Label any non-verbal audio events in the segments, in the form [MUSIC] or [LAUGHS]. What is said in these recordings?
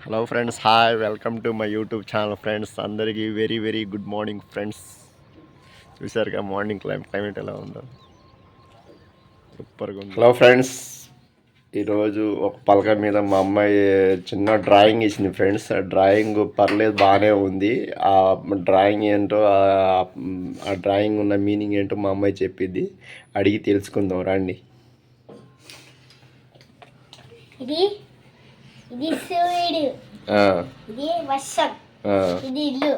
Hello friends hi welcome to my YouTube channel friends అందరికీ very very good morning friends చూసారుగా morning క్లైమ్ climate ఎలా ఉందో. సూపర్గా ఉంది. హలో ఫ్రెండ్స్ ఈరోజు ఒక పలక మీద మా అమ్మాయి చిన్న డ్రాయింగ్ ఇచ్చింది ఫ్రెండ్స్ ఆ డ్రాయింగ్ పర్లేదు బాగానే ఉంది. ఆ డ్రాయింగ్ ఏంటో ఆ- డ్రాయింగ్ ఉన్న మీనింగ్ ఏంటో మా అమ్మాయి చెప్పిద్ది. అడిగి తెలుసుకుందాం రండి. ఇది ఇది సూర్యుడు. ఇది వర్షం. ఇది ఇల్లు.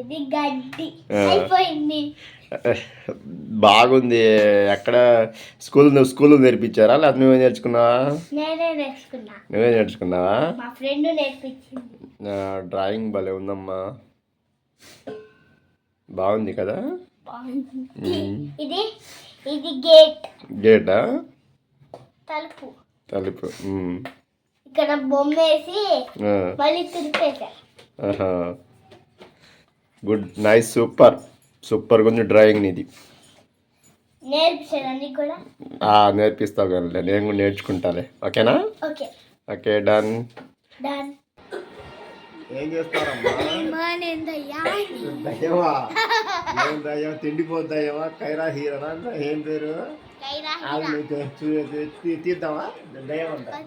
ఇది గడ్డి. అయిపోయింది. బాగుంది. ఎక్కడ స్కూల్ స్కూల్ నేర్పించారా? లేకపోతే నువ్వే నేర్చుకున్నావా? నేనే నేర్చుకున్నా. నువ్వే నేర్చుకున్నావా? మా ఫ్రెండ్ నేర్పించింది. డ్రాయింగ్ భలే ఉందమ్మా. బాగుంది కదా. ఇది ఇది గేట్. గేటా? తలుపు. తలుపు. ఇక్కడ బొమ్మ వేసి మళ్ళీ తిరిపేసా ఆహా. గుడ్. నైస్. సూపర్. సూపర్గా ఉంది డ్రాయింగ్ నీది. ఆ, నేర్పిస్తావు కానీ నేను కూడా నేర్చుకుంటాలే. ఓకేనా? ఓకే. Okay done. డన్. ఏం చేస్తారమ్మా? [LAUGHS] కైరా హీరోనా? ఏం పేరు? తీద్దామా? దయ్యం అంట. అది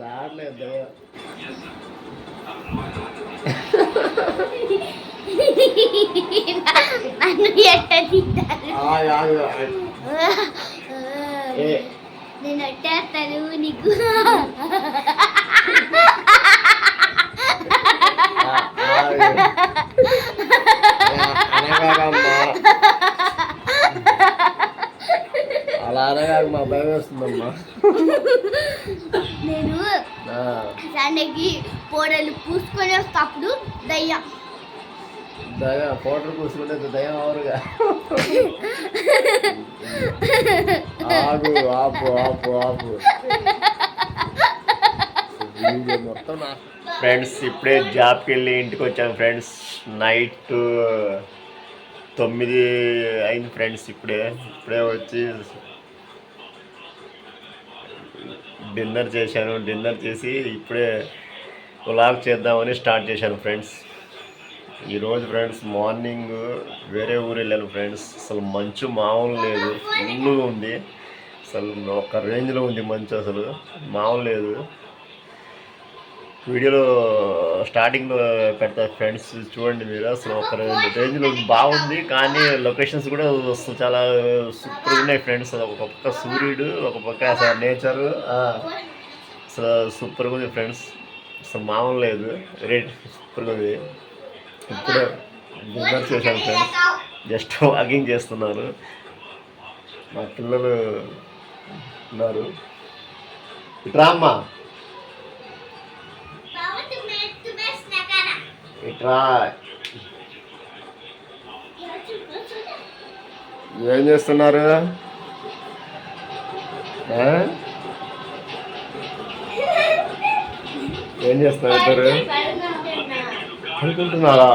రావట్లేదు దయ్యం నన్ను ఎట్ట తింటారు ఆగు, ఆగు, ఆగు. ఏ నేను వచ్చేస్తాను నీకు అలా అనగాక మా భయం వేస్తుందమ్మా. నేను సండేకి పోడలు పూసుకొని వస్తప్పుడు దయ్యం. దయ్యం పౌడర్ పూసుకుంటే దయ్యం అవరుగా ఆగు ఆపు ఆపు ఆపు. ఫ్రెండ్స్ ఇప్పుడే జాబ్కి వెళ్ళి ఇంటికి వచ్చాను ఫ్రెండ్స్ నైట్ తొమ్మిది అయింది ఫ్రెండ్స్ ఇప్పుడే. ఇప్పుడే వచ్చి డిన్నర్ చేశాను. డిన్నర్ చేసి ఇప్పుడే వ్లాగ్ చేద్దామని స్టార్ట్ చేశాను ఫ్రెండ్స్. ఈరోజు ఫ్రెండ్స్ మార్నింగ్ వేరే ఊరు వెళ్ళాను ఫ్రెండ్స్. అసలు మంచు మామూలు లేదు. ఫుల్గా ఉంది. అసలు ఒక రేంజ్లో ఉంది మంచు అసలు. మామూలు లేదు. వీడియోలో స్టార్టింగ్లో పెడతా ఫ్రెండ్స్ చూడండి మీరు అసలు ఒక రేంజ్లో బాగుంది కానీ లొకేషన్స్ కూడా చాలా సూపర్ ఉన్నాయి ఫ్రెండ్స్. ఒక పక్క సూర్యుడు ఒక పక్క అసలు నేచరు. అసలు సూపర్గా ఉంది ఫ్రెండ్స్. అసలు మామూలు లేదు రేట్ సూపర్గా ఉంది. ఇప్పుడే డిన్నర్ చేశాను ఫ్రెండ్స్. జస్ట్ వాకింగ్ చేస్తున్నారు. మా పిల్లలు ఉన్నారు. ఇట్రా అమ్మా. ఇట్రా ఏం చేస్తున్నారు? ఏం చేస్తున్నారు ఇద్దరు? అనుకుంటున్నారా